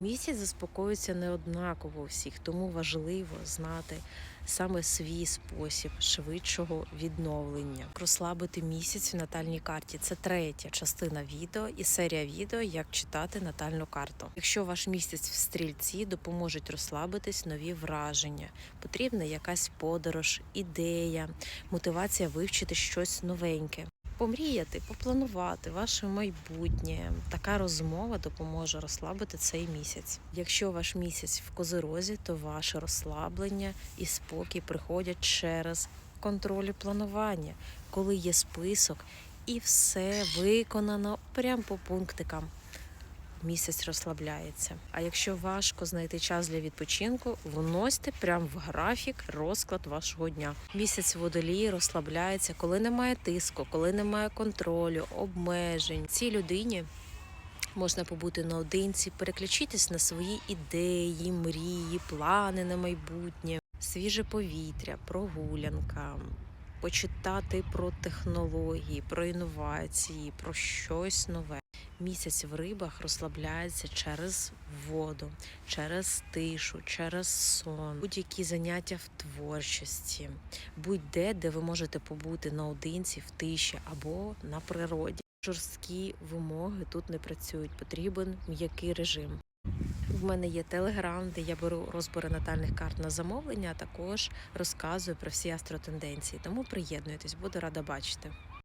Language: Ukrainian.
Місяць заспокоюється неоднаково всіх, тому важливо знати саме свій спосіб швидшого відновлення. Розслабити місяць в натальній карті це третя частина відео і серія відео, як читати натальну карту. Якщо ваш місяць в стрільці допоможуть розслабитись нові враження, потрібна якась подорож, ідея, мотивація вивчити щось новеньке. Помріяти, попланувати ваше майбутнє. Така розмова допоможе розслабити цей місяць. Якщо ваш місяць в козирозі, то ваше розслаблення і спокій приходять через контроль і планування, коли є список і все виконано прямо по пунктикам. Місяць розслабляється. А якщо важко знайти час для відпочинку, вносьте прямо в графік розклад вашого дня. Місяць водолії розслабляється, коли немає тиску, коли немає контролю, обмежень. Цій людині можна побути наодинці, переключитись на свої ідеї, мрії, плани на майбутнє, свіже повітря, прогулянка. Почитати про технології, про інновації, про щось нове. Місяць в рибах розслабляється через воду, через тишу, через сон, будь-які заняття в творчості, будь-де, де ви можете побути наодинці в тиші або на природі. Жорсткі вимоги тут не працюють. Потрібен м'який режим. В мене є телеграм, де я беру розбори натальних карт на замовлення, а також розказую про всі астротенденції. Тому приєднуйтесь, буду рада бачити.